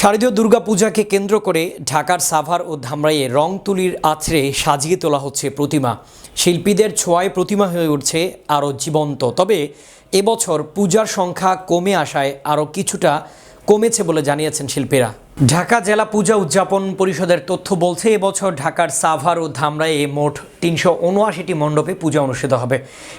শারদীয় দুর্গাপূজাকে কেন্দ্র করে ঢাকার সাভার ও ধামরাইয়ে রং তুলির আছড়ে সাজিয়ে তোলা হচ্ছে প্রতিমা। শিল্পীদের ছোঁয়ায় প্রতিমা হয়ে উঠছে আরও জীবন্ত। তবে এবছর পূজার সংখ্যা কমে আসায় আরও কিছুটা কমেছে বলে জানিয়েছেন শিল্পীরা। ঢাকা জেলা পূজা উদযাপন পরিষদের তথ্য বলছে, এবছর ঢাকার সাভার ও ধামরাইয়ে মোট তিনশো উনআশিটি মণ্ডপে পূজা অনুষ্ঠিত হবে।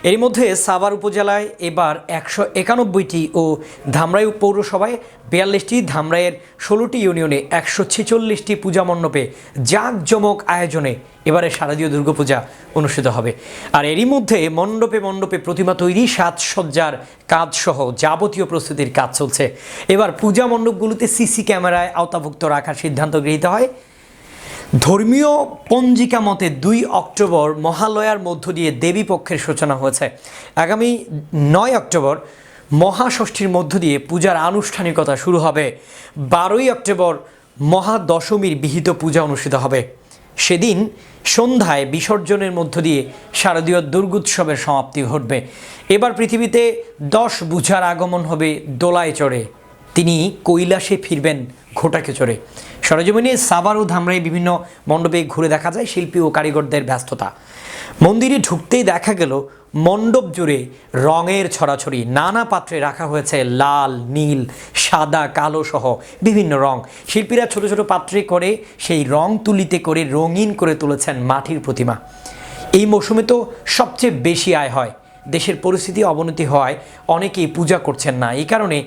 এর মধ্যে সাভার উপজেলায় এবার একশো একানব্বইটি ও ধামরাই পৌরসভায় বিয়াল্লিশটি, ধামরাইয়ের ষোলোটি ইউনিয়নে একশো ছেচল্লিশটি পূজা মণ্ডপে জাঁকজমক আয়োজনে এবারে শারদীয় দুর্গাপূজা অনুষ্ঠিত হবে। আর এরই মধ্যে মণ্ডপে মণ্ডপে প্রতিমা তৈরি সাজসজ্জার কাজসহ যাবতীয় প্রস্তুতির কাজ চলছে। এবার পূজা মণ্ডপগুলোতে সিসি ক্যামেরায় আওতাভুক্ত রাখার সিদ্ধান্ত গৃহীত হয়। ধর্মীয় পঞ্জিকা মতে দুই অক্টোবর মহালয়ার মধ্য দিয়ে দেবী পক্ষের সূচনা হয়েছে। আগামী নয় অক্টোবর মহাষষ্ঠীর মধ্য দিয়ে পূজার আনুষ্ঠানিকতা শুরু হবে। বারোই অক্টোবর মহাদশমীর বিহিত পূজা অনুষ্ঠিত হবে। সেদিন সন্ধ্যায় বিসর্জনের মধ্য দিয়ে শারদীয় দুর্গোৎসবের সমাপ্তি ঘটবে। এবার পৃথিবীতে দশ বুঝার আগমন হবে দোলায় চড়ে। তিনি কৈলাসে ফিরবেন ঘোটাকে চড়ে। সরজমিনে সাবার ও ধামরাই বিভিন্ন মণ্ডপে ঘুরে দেখা যায় শিল্পী ও কারিগরদের ব্যস্ততা। মন্দিরে ঢুকতেই দেখা গেল মণ্ডপ জুড়ে রঙের ছড়াছড়ি। নানা পাত্রে রাখা হয়েছে লাল, নীল, সাদা, কালো সহ বিভিন্ন রং। শিল্পীরা ছোট ছোট পাত্রে করে সেই রং তুলিতে করে রঙিন করে তুলেছেন মাটির প্রতিমা। এই মৌসুমে তো সবচেয়ে বেশি আয় হয়। দেশের পরিস্থিতি অবনতি হওয়ায় অনেকেই পূজা করছেন না। এই কারণে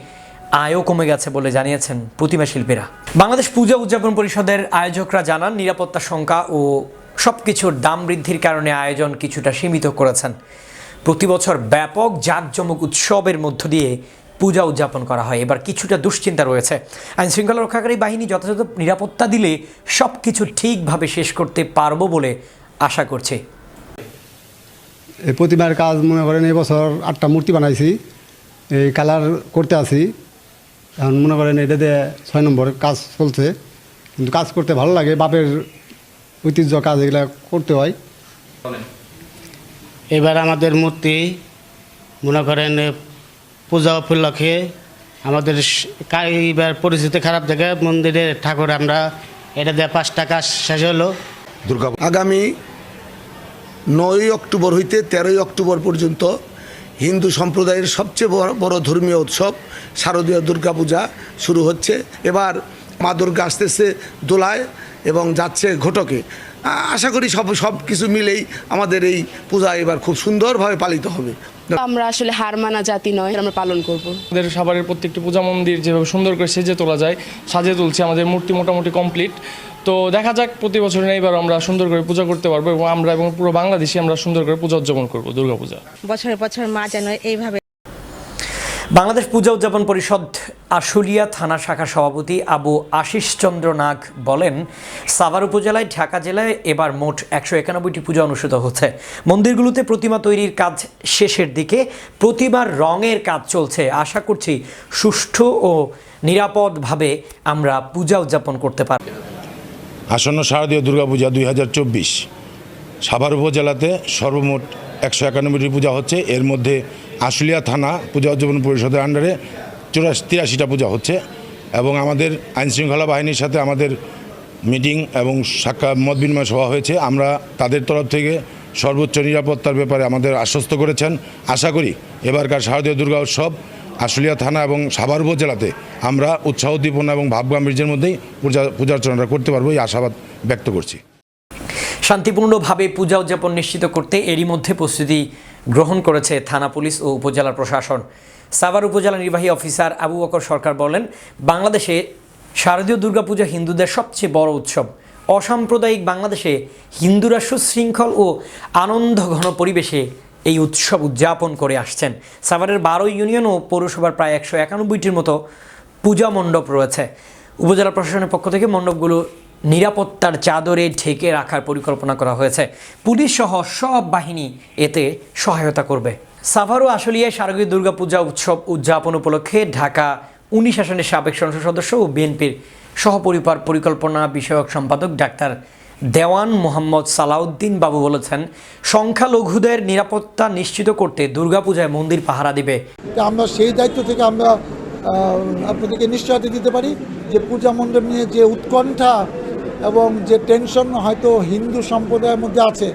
আয়ও কমে গেছে বলে জানিয়েছেন প্রতিমা শিল্পীরা। বাংলাদেশ পূজা উদযাপন পরিষদের আয়োজকরা জানান, নিরাপত্তা সংখ্যা ও সব কিছুর দাম বৃদ্ধির কারণে আয়োজন কিছুটা সীমিত করেছেন। প্রতি বছর ব্যাপক জাঁকজমক উৎসবের মধ্য দিয়ে পূজা উদযাপন করা হয়। এবার কিছুটা দুশ্চিন্তা রয়েছে। আইন শৃঙ্খলা রক্ষাকারী বাহিনী যথাযথ নিরাপত্তা দিলে সব কিছু ঠিকভাবে শেষ করতে পারব বলে আশা করছে। প্রতিমার কাজ মনে করেন এবছর আটটা মূর্তি বানাইছি, এই কালার করতে আছি। এখন মনে করেন এটা দিয়ে ছয় নম্বর কাজ চলছে কিন্তু কাজ করতে ভালো লাগে বাপের ঐতিহ্য কাজ এগুলো করতে হয়। এবার আমাদের মূর্তি মনে করেন পূজা উপলক্ষে আমাদের এবার পরিস্থিতি খারাপ দেখে মন্দিরে ঠাকুর আমরা এটা দিয়ে পাঁচটা কাজ শেষ হলো। দুর্গা আগামী নয়ই অক্টোবর হইতে তেরোই অক্টোবর পর্যন্ত হিন্দু সম্প্রদায়ের সবচেয়ে বড় বড় ধর্মীয় উৎসব শারদীয় দুর্গাপূজা শুরু হচ্ছে। এবার মা দুর্গা আসতেছে দোলায় এবং যাচ্ছে ঘটকে। আশা করি সব সব কিছু মিলেই আমাদের এই পূজা এবার খুব সুন্দরভাবে পালিত হবে। আমরা আসলে হার মানা জাতি নয় আমরা পালন করব। আমাদের সাভারের প্রত্যেকটি পূজা মন্দির যেভাবে সুন্দর করে সেজে তোলা যায় সাজিয়ে তুলছে আমাদের মূর্তি মোটামুটি কমপ্লিট। তো দেখা যাক প্রতি বছর এইবার আমরা সুন্দর করে পূজা করতে পারব এবং আমরা এবং পুরো বাংলাদেশে আমরা সুন্দর করে পূজা উদযাপন করব দুর্গাপূজা। বছরে বছর মা যেন এইভাবে বাংলাদেশ পূজা উদযাপন পরিষদ আশুলিয়া থানা শাখার সভাপতি আবু আশিস চন্দ্র নাগ বলেন সাভার উপজেলায় ঢাকা জেলায় এবার মোট একশো একানব্বইটি পূজা অনুষ্ঠিত হচ্ছে। মন্দিরগুলোতে প্রতিমা তৈরির কাজ শেষের দিকে প্রতিমার রঙের কাজ চলছে। আশা করছি সুষ্ঠু ও নিরাপদভাবে আমরা পূজা উদযাপন করতে পারব। আসন্ন শারদীয় দুর্গাপূজা দুই হাজার চব্বিশ। সাভার উপজেলাতে সর্বমোট একশো একানব্বইটি পূজা হচ্ছে। এর মধ্যে আশুলিয়া থানা পূজা উদযাপন পরিষদের আন্ডারে চুরাশি তিরাশিটা পূজা হচ্ছে এবং আমাদের আইনশৃঙ্খলা বাহিনীর সাথে আমাদের মিটিং এবং সাক্ষাৎ মত বিনিময় সভা হয়েছে। আমরা তাদের তরফ থেকে সর্বোচ্চ নিরাপত্তার ব্যাপারে আমাদের আশ্বস্ত করেছেন। আশা করি এবারকার শারদীয় দুর্গা উৎসব আশুলিয়া থানা এবং সাভার উপজেলাতে আমরা উৎসাহ উদ্দীপনা এবং ভাবগাম্ভীর্যের মধ্যেই পূজা পূজার্চনাটা করতে পারব, এই আশাবাদ ব্যক্ত করছি। শান্তিপূর্ণভাবে পূজা উদযাপন নিশ্চিত করতে এরই মধ্যে প্রস্তুতি গ্রহণ করেছে থানা পুলিশ ও উপজেলা প্রশাসন। সাভার উপজেলা নির্বাহী অফিসার আবু বকর সরকার বলেন, বাংলাদেশে শারদীয় দুর্গাপূজা হিন্দুদের সবচেয়ে বড় উৎসব। অসাম্প্রদায়িক বাংলাদেশে হিন্দুরা সুশৃঙ্খল ও আনন্দ ঘন পরিবেশে এই উৎসব উদযাপন করে আসছেন। সাভারের বারো ইউনিয়ন ও পৌরসভার প্রায় একশো একানব্বইটির মতো পূজা মণ্ডপ রয়েছে। উপজেলা প্রশাসনের পক্ষ থেকে মণ্ডপগুলো নিরাপত্তার চাদরে ঢেকে রাখার পরিকল্পনা করা হয়েছে। পুলিশ সহ সব বাহিনী এতে সহায়তা করবে। সাভারও আশুলিয়ায় শারদীয় দুর্গাপূজা উৎসব উদযাপন উপলক্ষে ঢাকা উনিশ আসনের সাবেক সংসদ সদস্য ও বিএনপির সহপরিবার পরিকল্পনা বিষয়ক সম্পাদক ডাক্তার দেওয়ান মোহাম্মদ সালাউদ্দিন বাবু বলেছেন, সংখ্যালঘুদের নিরাপত্তা নিশ্চিত করতে দুর্গাপূজায় মন্দির পাহারা দিবে। আমরা সেই দায়িত্ব থেকে আমরা আপনাদেরকে নিশ্চয়তা দিতে পারি যে পূজা মণ্ডপ নিয়ে যে উৎকণ্ঠা এবং যে টেনশন হয়তো হিন্দু সম্প্রদায়ের মধ্যে আছে,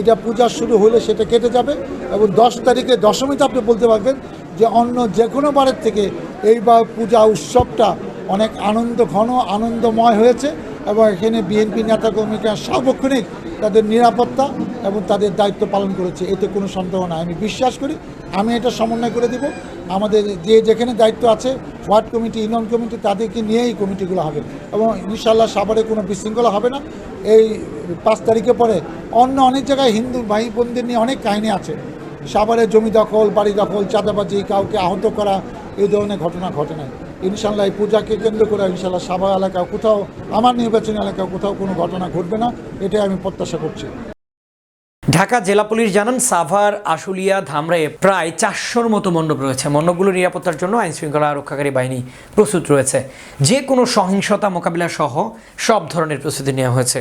এটা পূজা শুরু হলে সেটা কেটে যাবে এবং দশ তারিখে দশমীতে আপনি বলতে পারবেন যে অন্য যে কোনো বারের থেকে এইবার পূজা উৎসবটা অনেক আনন্দ, ঘন আনন্দময় হয়েছে। এবং এখানে বিএনপি নেতাকর্মীরা সার্বক্ষণিক তাদের নিরাপত্তা এবং তাদের দায়িত্ব পালন করেছে। এতে কোনো সন্দেহ নাই। আমি বিশ্বাস করি, আমি এটা সমন্বয় করে দিব। আমাদের যে যেখানে দায়িত্ব আছে, ওয়ার্ড কমিটি, ইউনিয়ন কমিটি, তাদেরকে নিয়েই কমিটিগুলো হবে। এবং ইনশাল্লাহ সাভারে কোনো বিশৃঙ্খলা হবে না। এই পাঁচ তারিখে পরে অন্য অনেক জায়গায় হিন্দু ভাই বোনদের নিয়ে অনেক কাহিনী আছে। সাভারে জমি দখল, বাড়ি দখল, চাঁদাবাজি, কাউকে আহত করা, এই ধরনের ঘটনা ঘটে নাই। ইনশাল্লাহ এই পূজাকে কেন্দ্র করে ইনশাল্লাহ সাভা এলাকা কোথাও, আমার নির্বাচনী এলাকা কোথাও কোনো ঘটনা ঘটবে না, এটাই আমি প্রত্যাশা করছি। ঢাকা জেলা পুলিশ জানান, সাভার, আশুলিয়া ধামরায় প্রায় চারশোর মতো মণ্ডপ রয়েছে। মণ্ডপগুলো নিরাপত্তার জন্য আইনশৃঙ্খলা রক্ষাকারী বাহিনী প্রস্তুত রয়েছে। যে কোনো সহিংসতা মোকাবিলা সহ সব ধরনের প্রস্তুতি নেওয়া হয়েছে।